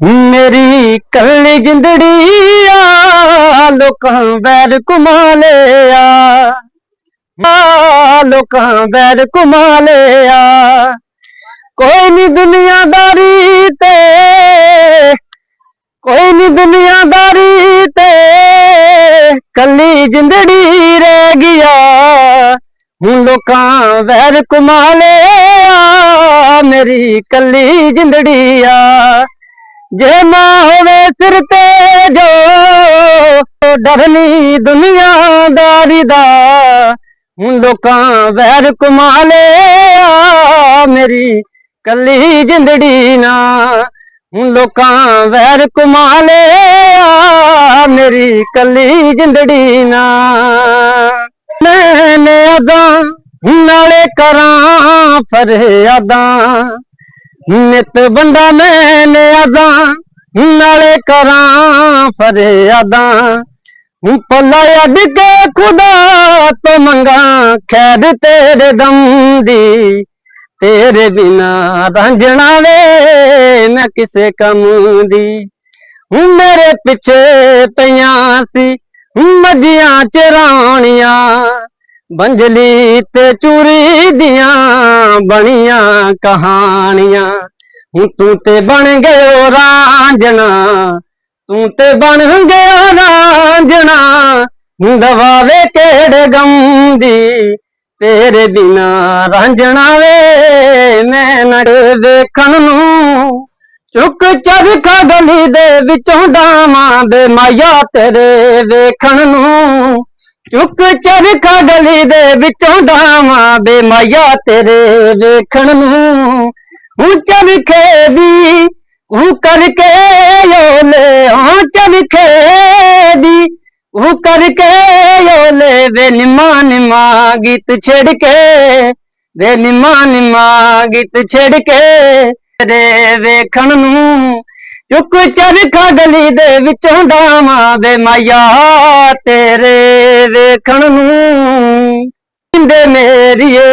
ਮੇਰੀ ਕੱਲੀ ਜਿੰਦੜੀ ਆ, ਲੋਕਾਂ ਵੈਰ ਕੁਮਾ ਲਿਆ ਆ, ਲੋਕਾਂ ਵੈਰ ਕੁਮਾ ਲਿਆ ਕੋਈ ਨਹੀਂ ਦੁਨੀਆਦਾਰੀ ਤੇ, ਕੋਈ ਨਹੀਂ ਦੁਨੀਆਦਾਰੀ ਤੇ, ਕੱਲੀ ਜਿੰਦੜੀ ਰਹਿ ਗਿਆ। ਹੁਣ ਲੋਕਾਂ ਵੈਰ ਕੁਮਾ ਲਿਆ ਮੇਰੀ ਕੱਲੀ ਜਿੰਦੜੀ ਆ। ਜੇ ਨਾ ਹੋਵੇ ਸਿਰ ਤੇ ਜੋ ਡਰਨੀ ਦੁਨੀਆਦਾਰੀ ਦਾ। ਹੁਣ ਲੋਕਾਂ ਵੈਰ ਕੁਮਾ ਲਿਆ ਮੇਰੀ ਕੱਲੀ ਜਿੰਦੜੀ ਨਾ। ਹੁਣ ਲੋਕਾਂ ਵੈਰ ਕੁਮਾ ਲਿਆ ਮੇਰੀ ਕੱਲੀ ਜਿੰਦੜੀ ਨਾ। ਮੈਨੇ ਅਦਾ ਨਾਲੇ ਕਰਾਂ ਫਰਿਆਦਾਂ। ਨਿਤ ਬੰਦਾ ਮੈਨੇ ਅਦਾਂ ਨਾਲੇ ਕਰਾਂ ਫਰਿਆਦਾਂ। ਹੂੰ ਪੱਲਾ ਅੱਡ ਕੇ ਖੁਦਾ ਤੋਂ ਮੰਗਾ, ਖੈਰ ਤੇਰੇ ਦਮ ਦੀ। ਤੇਰੇ ਬਿਨਾ ਰਾਂਝਣਾ ਵੇ ਮੈਂ ਕਿਸੇ ਕੰਮ ਦੀ। ਹੂੰ ਮੇਰੇ ਪਿੱਛੇ ਪਈਆਂ ਸੀ ਮੱਝੀਆਂ ਚਰਾਉਣੀਆਂ ਬੰਜਲੀ ਤੇ ਚੂਰੀ ਦੀਆਂ ਬਣੀਆਂ ਕਹਾਣੀਆਂ। ਹੁਣ ਤੂੰ ਤੇ ਬਣ ਗਿਓ ਰਾਂਝਣਾ, ਤੂੰ ਤੇ ਬਣ ਗਿਆ ਰਾਂਝਣਾ। ਦਵਾਵੇ ਕਿਹੜੇ ਗਮ ਦੀ, ਤੇਰੇ ਬਿਨਾ ਰਾਂਝਣਾ ਵੇ। ਮੈਂ ਨਾ ਵੇਖਣ ਨੂੰ ਚੁੱਕ ਚਰਖਾ ਗਲੀ ਦੇ ਵਿੱਚੋਂ ਡਾਵਾਂ ਬੇ ਮਾਇਆ ਤੇਰੇ ਵੇਖਣ ਨੂੰ। ਚੁੱਕ ਚਰਖਾ ਗਲੀ ਦੇ ਵਿੱਚੋਂ ਡਾਵਾਂ ਬੇ ਮਾਇਆ ਤੇਰੇ ਵੇਖਣ ਨੂੰ। ਹੁਣ ਚਰਖੇ ਦੀ ਉਹ ਕਰਕੇ ਓਲੇ, ਹਾਂ ਚਰਖੇ ਦੀ ਉਹ ਕਰਕੇ ਓਲੇ। ਵੇ ਨਿਮਾ ਨਿਮਾ ਗੀਤ ਛੇੜ ਕੇ, ਵੇ ਨਿਮਾ ਨਿਮਾ ਗੀਤ ਛੇੜ ਕੇ ਤੇਰੇ ਵੇਖਣ ਨੂੰ। ਚੁੱਕ ਚਰਖਾ ਗਲੀ ਦੇ ਵਿੱਚੋਂ ਡਾਵਾਂ ਵੇ ਮਾਇਆ ਤੇਰੇ ਵੇਖਣ ਨੂੰ। ਜਿੰਦੇ ਮੇਰੀਏ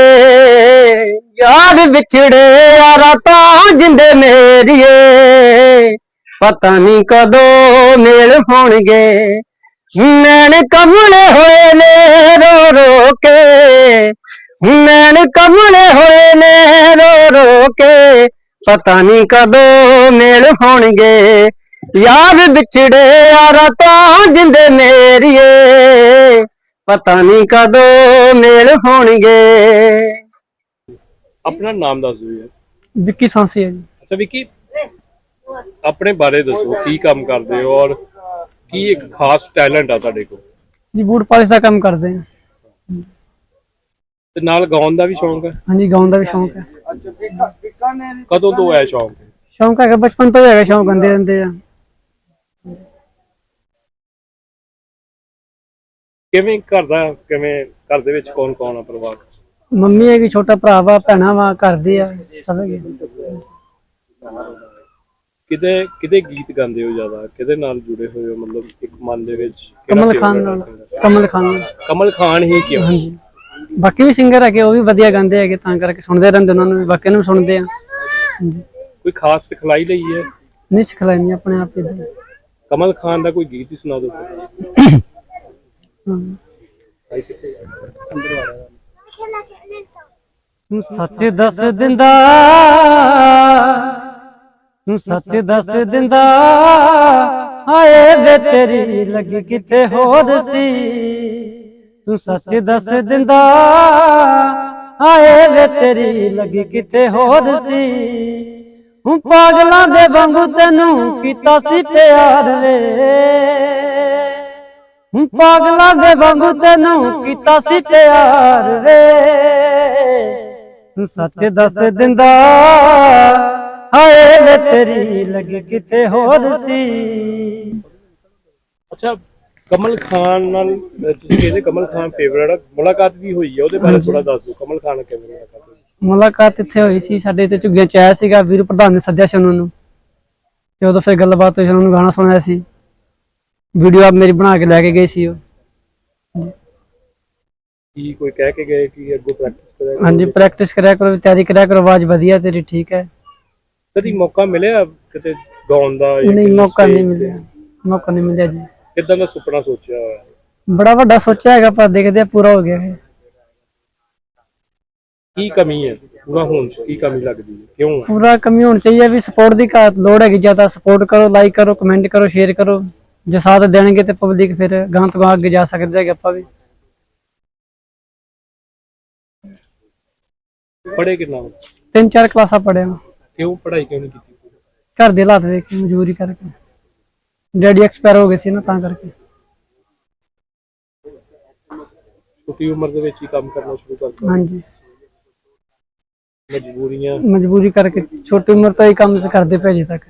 ਯਾਰ ਵਿਛੜੇ ਆ ਰਾਤਾਂ, ਜਿੰਦੇ ਮੇਰੀਏ। ਪਤਾ ਨਹੀਂ ਕਦੋਂ ਮੇਲ ਹੋਣਗੇ। ਨੈਣ ਕਮਲੇ ਹੋਏ ਨੇ ਰੋ ਰੋ ਕੇ। ਨੈਣ ਕਮਲੇ ਹੋਏ ਨੇ ਰੋ ਰੋ ਕੇ। ਪਤਾ ਨਹੀਂ ਕਦੋਂ ਮੇਲ ਹੋਣਗੇ। ਯਾਰ ਵਿਛੜੇ ਆ ਰਾਤਾਂ ਜਿੰਦੇ ਮੇਰੀਏ। ਪਤਾ ਨਹੀਂ ਕਦੋਂ ਮੇਲ ਹੋਣਗੇ। ਆਪਣਾ ਨਾਮ ਦੱਸ ਦਿਓ ਯਾਰ। ਵਿੱਕੀ ਸਾਂਸੀ ਹੈ ਜੀ। ਅੱਛਾ ਵਿੱਕੀ ਆਪਣੇ ਬਾਰੇ ਦੱਸੋ ਕੀ ਕੰਮ ਕਰਦੇ ਹੋ ਔਰ ਕੀ ਇੱਕ ਖਾਸ ਟੈਲੈਂਟ ਆ ਤੁਹਾਡੇ ਕੋਲ? ਜੀ ਬੂਟ ਪਾਲਿਸ਼ ਦਾ ਕੰਮ ਕਰਦੇ ਹਾਂ। ਤੇ ਨਾਲ ਗਾਉਣ ਦਾ ਵੀ ਸ਼ੌਂਕ ਹੈ? ਹਾਂਜੀ ਗਾਉਣ ਦਾ ਵੀ ਸ਼ੌਂਕ ਹੈ। ਕਦੋਂ ਤੋਂ ਹੈ ਸ਼ੌਂਕ ਸ਼ੌਂਕ ਹੈਗਾ ਬਚਪਨ ਤੋਂ ਹੀ ਹੈਗਾ ਸ਼ੌਂਕ ਹੁੰਦੇ ਰਹਿੰਦੇ ਆ ਕਿਵੇਂ ਘਰ ਦਾ ਕਿਵੇਂ ਘਰ ਦੇ ਵਿੱਚ ਕੌਣ ਕੌਣ ਆ ਪਰਿਵਾਰ? ਮੰਮੀ ਹੈਗੀ ਛੋਟਾ ਭਰਾ ਵਾ ਭੈਣਾਂ ਵਾ ਘਰ ਦੇ ਆ ਸਭ ਹੈਗੇ ਕਿਤੇ ਕਿਤੇ ਗੀਤ ਗਾਉਂਦੇ ਹੋ ਜ਼ਿਆਦਾ ਕਿਹਦੇ ਨਾਲ ਜੁੜੇ ਹੋਏ ਹੋ ਮਤਲਬ ਇੱਕ ਮਨ ਦੇ ਵਿੱਚ ਕਿਹੜਾ ਕਮਲ ਖਾਨ ਨਾਲ singer? ਕਮਲ ਖਾਨ ਨਾਲ ਕਮਲ ਖਾਨ ਹੀ ਕਿਉਂ ਹਾਂਜੀ ਬਾਕੀ ਵੀ ਸਿੰਗਰ ਹੈਗੇ ਉਹ ਵੀ ਵਧੀਆ ਗਾਉਂਦੇ ਹੈਗੇ ਤਾਂ ਕਰਕੇ ਸੁਣਦੇ ਰਹਿੰਦੇ ਉਹਨਾਂ ਨੂੰ ਵੀ ਬਾਕੀ ਨੂੰ ਵੀ ਸੁਣਦੇ ਆ। ਹਾਂਜੀ। ਕੋਈ ਖਾਸ ਸਿਖਲਾਈ ਲਈ ਹੈ? ਨਹੀਂ ਸਿਖਲਾਈ ਨਹੀਂ ਆਪਣੇ ਆਪ ਹੀ ਕਮਲ ਖਾਨ ਦਾ ਕੋਈ ਗੀਤ ਹੀ ਸੁਣਾ ਦਿਓ। ਤੂੰ ਸੱਚ ਦੱਸ ਦਿੰਦਾ ਤੂੰ ਸੱਚ ਦੱਸ ਦਿੰਦਾ ਹਾਏ ਵੇ ਤੇਰੀ ਲੱਗੀ ਕਿਤੇ ਹੋਰ ਸੀ। ਤੂੰ ਸੱਚ ਦੱਸ ਦਿੰਦਾ। ਹਾਏ ਵੇ ਤੇਰੀ ਲੱਗੀ ਕਿਤੇ ਹੋਰ ਸੀ। ਹੂੰ ਪਾਗਲਾਂ ਦੇ ਵਾਂਗੂ ਤੈਨੂੰ ਕੀਤਾ ਸੀ ਪਿਆਰ ਵੇ। ਹੂੰ ਪਾਗਲਾਂ ਦੇ ਵਾਂਗੂ ਤੈਨੂੰ ਕੀਤਾ ਸੀ ਪਿਆਰ ਵੇ। ਤੂੰ ਸੱਚ ਦੱਸ ਦਿੰਦਾ। ਹਾਏ ਵੇ ਤੇਰੀ ਲੱਗ ਕਿਤੇ ਹੋਰ ਸੀ। ਅੱਛਾ ਕਮਲ ਖਾਨ ਨਾਲ ਤੁਸੀਂ ਕਹਿੰਦੇ ਕਮਲ ਖਾਨ ਫੇਵਰਟ ਆ ਮੁਲਾਕਾਤ ਵੀ ਹੋਈ ਹੈ ਉਹਦੇ ਬਾਰੇ। ਥੋੜਾ ਦੱਸ ਦਿਓ ਕਮਲ ਖਾਨ ਨਾਲ ਕਿਵੇਂ ਮੁਲਾਕਾਤ ਹੋਈ? ਮੁਲਾਕਾਤ ਇੱਥੇ ਹੋਈ ਸੀ ਸਾਡੇ ਤੇ ਝੁੱਗੀਆਂ ਚ ਆਇਆ ਸੀਗਾ ਵੀਰ ਪ੍ਰਧਾਨ ਨੇ ਸੱਦਿਆ ਸੀ ਉਹਨਾਂ ਨੂੰ। ਤੇ ਉਦੋਂ ਫਿਰ ਗੱਲਬਾਤ ਹੋਈ ਉਹਨਾਂ ਨੂੰ ਗਾਣਾ ਸੁਣਾਇਆ ਸੀ। ਵੀਡੀਓ ਆਪ ਮੇਰੀ ਬਣਾ ਕੇ ਲੈ ਕੇ ਗਏ ਸੀ ਉਹ। ਕੀ ਕੋਈ ਕਹਿ ਕੇ ਗਏ ਕਿ ਅੱਗੋਂ ਪ੍ਰੈਕਟਿਸ ਕਰਿਆ ਹਾਂਜੀ ਪ੍ਰੈਕਟਿਸ ਕਰਿਆ ਕਰੋ ਤਿਆਰੀ ਕਰਿਆ ਕਰੋ ਆਵਾਜ਼ ਵਧੀਆ ਤੇਰੀ ਠੀਕ ਹੈ। ਕਦੀ ਮੌਕਾ ਮਿਲਿਆ ਕਿਤੇ ਗਾਉਣ ਦਾ ਜਾਂ ਨਹੀਂ ਕਿਸੇ ਮੌਕਾ ਨਹੀਂ stage ਮਿਲਿਆ। ਮੌਕਾ ਨਹੀਂ ਮਿਲਿਆ ਜੀ। ਕਿੱਦਾਂ ਦਾ ਸੁਪਨਾ ਸੋਚਿਆ ਹੋਇਆ? ਬੜਾ ਵੱਡਾ ਸੋਚਿਆ ਹੈਗਾ ਪਰ ਦੇਖਦੇ ਆ ਪੂਰਾ ਹੋ ਗਿਆ ਹੈ ਕੀ ਕਮੀ ਹੈ? ਪੂਰਾ ਹੋਣ ਚ ਕੀ ਕਮੀ ਲੱਗਦੀ ਹੈ? ਕਿਉਂ ਪੂਰਾ ਕਮੀ ਹੋਣੀ ਚਾਹੀਏ ਵੀ ਸਪੋਰਟ ਦੀ ਘਾਟ ਲੋੜ ਹੈਗੀ ਜ਼ਿਆਦਾ ਸਪੋਰਟ ਕਰੋ ਲਾਈਕ ਕਰੋ ਕਮੈਂਟ ਕਰੋ ਸ਼ੇਅਰ ਕਰੋ। ਜੇ ਸਾਥ ਦੇਣਗੇ ਤੇ ਪਬਲਿਕ ਫਿਰ ਗਾਂ ਤੋਂ ਅੱਗੇ ਜਾ ਸਕਦੇ ਹੈਗੇ ਆਪਾਂ ਵੀ। ਪੜੇ ਕਿੰਨਾ? ਤਿੰਨ ਚਾਰ ਕਲਾਸਾਂ ਪੜ੍ਹਿਆ ਮੈਂ ਕਿਉਂ ਪੜਾਈ ਕਿਉਂ ਨਹੀਂ ਕੀਤੀ? ਘਰ ਦੇ ਹਾਲਾਤ ਵੇਖ ਕੇ ਮਜ਼ਦੂਰੀ ਕਰਕੇ। ਡੈਡੀ ਐਕਸਪਾਇਰ ਹੋ ਗਏ ਸੀ ਨਾ ਤਾਂ ਕਰਕੇ। ਛੋਟੀ ਉਮਰ ਦੇ ਵਿੱਚ ਹੀ ਕੰਮ ਕਰਨਾ ਸ਼ੁਰੂ ਕਰ ਦਿੱਤਾ। ਹਾਂਜੀ। ਮਜਬੂਰੀਆਂ। ਮਜਬੂਰੀ ਕਰਕੇ ਛੋਟੀ ਉਮਰ ਤੋਂ ਹੀ ਕੰਮ ਕਰਦੇ ਪਏ ਅਜੇ ਤੱਕ।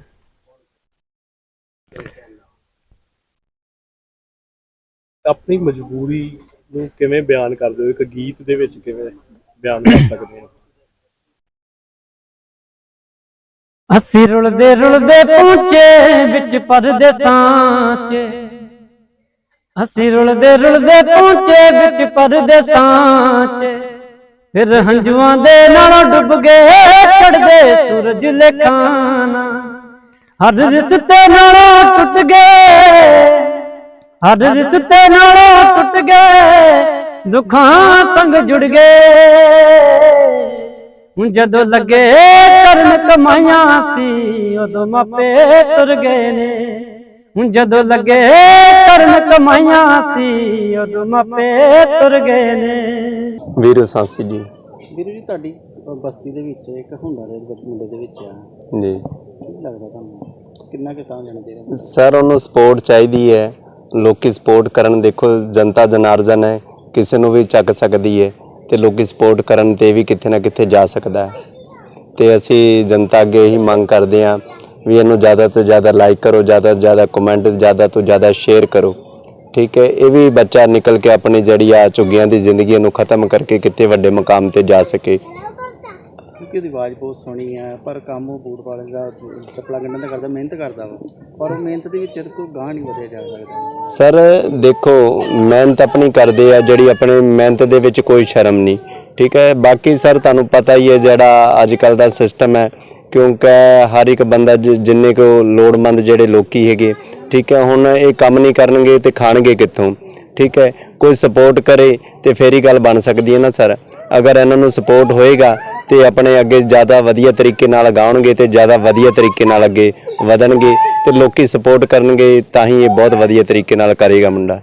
ਆਪਣੀ ਮਜਬੂਰੀ ਨੂੰ ਕਿਵੇਂ ਬਿਆਨ ਕਰਦੇ ਹੋ? ਇੱਕ ਗੀਤ ਦੇ ਵਿੱਚ ਕਿਵੇਂ ਬਿਆਨ ਕਰ ਸਕਦੇ ਹੋ? ਅਸੀਂ ਰੁਲਦੇ ਰੁਲਦੇ ਪਹੁੰਚੇ ਵਿੱਚ ਪਰਦੇਸਾਂ 'ਚ ਅਸੀਂ ਰੁਲਦੇ ਰੁਲਦੇ ਪਹੁੰਚੇ ਵਿੱਚ ਪਰਦੇਸਾਂ 'ਚ ਫਿਰ ਹੰਝੂਆਂ ਦੇ ਨਾਲੋਂ ਡੁੱਬ ਗਏ ਚੜਦੇ ਸੂਰਜ ਲੇਖਾਨਾ। ਹਰ ਰਿਸ਼ਤੇ ਨਾਲੋਂ ਟੁੱਟ ਗਏ। ਹਰ ਰਿਸ਼ਤੇ ਨਾਲੋਂ ਟੁੱਟ ਗਏ। ਦੁੱਖਾਂ ਸੰਗ ਜੁੜ ਗਏ। ਹੁਣ ਜਦੋਂ ਲੱਗੇ ਕਰਨ ਕਮਾਈਆਂ ਸੀ ਉਦੋਂ ਮਾਪੇ ਤੁਰ ਗਏ ਨੇ। ਹੁਣ ਜਦੋਂ ਲੱਗੇ ਕਰਨ ਕਮਾਈਆਂ ਸੀ ਉਦੋਂ ਮਾਪੇ ਤੁਰ ਗਏ ਨੇ। ਵੀਰੂ ਸਾਂਸੀ ਜੀ। ਵੀਰੂ ਜੀ ਤੁਹਾਡੀ ਬਸਤੀ ਦੇ ਵਿੱਚ ਇੱਕ ਹੁੰਦਾ ਵਿੱਚ ਮੁੰਡੇ ਦੇ ਵਿੱਚ ਆ। ਜੀ। ਕੀ ਲੱਗਦਾ ਤੁਹਾਨੂੰ? ਕਿੰਨਾ ਕੁ ਤਾਂ ਜਾਣਾ ਚਾਹੀਦਾ ਸਰ ਉਹਨੂੰ ਸਪੋਰਟ ਚਾਹੀਦੀ ਹੈ। ਲੋਕੀ ਸਪੋਰਟ ਕਰਨ ਦੇਖੋ ਜਨਤਾ ਜਨਾਰਦਨ ਹੈ। ਕਿਸੇ ਨੂੰ ਵੀ ਚੱਕ ਸਕਦੀ ਹੈ। ਤੇ ਲੋਕੀ ਸਪੋਰਟ ਕਰਨ ਤੇ ਵੀ ਕਿੱਥੇ ਨਾ ਕਿੱਥੇ ਜਾ ਸਕਦਾ ਹੈ। ਤੇ ਅਸੀਂ ਜਨਤਾ ਅੱਗੇ ਹੀ ਮੰਗ ਕਰਦੇ ਹਾਂ ਵੀ ਇਹਨੂੰ ਜ਼ਿਆਦਾ ਤੋਂ ਜ਼ਿਆਦਾ ਲਾਈਕ ਕਰੋ, ਜ਼ਿਆਦਾ ਤੋਂ ਜ਼ਿਆਦਾ ਕਮੈਂਟ ਜ਼ਿਆਦਾ ਤੋਂ ਜ਼ਿਆਦਾ ਸ਼ੇਅਰ ਕਰੋ। ਠੀਕ ਹੈ, ਇਹ ਵੀ ਬੱਚਾ ਨਿਕਲ ਕੇ ਆਪਣੀ ਜਿਹੜੀ ਆ ਝੁੱਗੀਆਂ ਦੀ ਜ਼ਿੰਦਗੀ ਨੂੰ ਖਤਮ ਕਰਕੇ ਕਿਤੇ ਵੱਡੇ ਮੁਕਾਮ ਤੇ ਜਾ ਸਕੇ। ਕਿਉਂਕਿ ਉਹਦੀ ਆਵਾਜ਼ ਬਹੁਤ ਸੋਹਣੀ ਆ, ਪਰ ਕੰਮ ਉਹ ਬੂਟ ਵਾਲੇ ਦਾ ਚੱਪਲਾ ਗੰਢਣ ਦਾ ਕਰਦਾ, ਮਿਹਨਤ ਕਰਦਾ ਵਾ ਪਰ ਉਹ ਮਿਹਨਤ ਦੇ ਵਿੱਚ ਕੋਈ ਗਾਹ ਨਹੀਂ ਵਧਿਆ ਜਾ ਸਕਦਾ। ਸਰ, ਦੇਖੋ, ਮਿਹਨਤ ਆਪਣੀ ਕਰਦੇ ਆ, ਜਿਹੜੀ ਆਪਣੇ ਮਿਹਨਤ ਦੇ ਵਿੱਚ ਕੋਈ ਸ਼ਰਮ ਨਹੀਂ, ਠੀਕ ਹੈ? ਬਾਕੀ ਸਰ, ਤੁਹਾਨੂੰ ਪਤਾ ਹੀ ਹੈ ਜਿਹੜਾ ਅੱਜ ਕੱਲ ਦਾ ਸਿਸਟਮ ਹੈ, ਕਿਉਂਕਿ ਹਰ ਇੱਕ ਬੰਦਾ ਜਿੰਨੇ ਕੋ ਲੋੜਮੰਦ ਜਿਹੜੇ ਲੋਕੀ ਹੈਗੇ, ਠੀਕ ਹੈ, ਹੁਣ ਇਹ ਕੰਮ ਨਹੀਂ ਕਰਨਗੇ ਤੇ ਖਾਣਗੇ ਕਿੱਥੋਂ? ਠੀਕ ਹੈ, ਕੋਈ ਸਪੋਰਟ ਕਰੇ ਤੇ ਫੇਰ ਹੀ ਗੱਲ ਬਣ ਸਕਦੀ ਹੈ ਨਾ ਸਰ। ਅਗਰ ਇਹਨਾਂ ਨੂੰ ਸਪੋਰਟ ਹੋਏਗਾ ਤੇ ਆਪਣੇ ਅੱਗੇ ਜ਼ਿਆਦਾ ਵਧੀਆ ਤਰੀਕੇ ਨਾਲ ਗਾਉਣਗੇ ਤੇ ਜ਼ਿਆਦਾ ਵਧੀਆ ਤਰੀਕੇ ਨਾਲ ਅੱਗੇ ਵਧਣਗੇ ਤੇ ਲੋਕੀ ਸਪੋਰਟ ਕਰਨਗੇ, ਤਾਂ ਹੀ ਇਹ ਬਹੁਤ ਵਧੀਆ ਤਰੀਕੇ ਨਾਲ ਕਰੇਗਾ ਮੁੰਡਾ।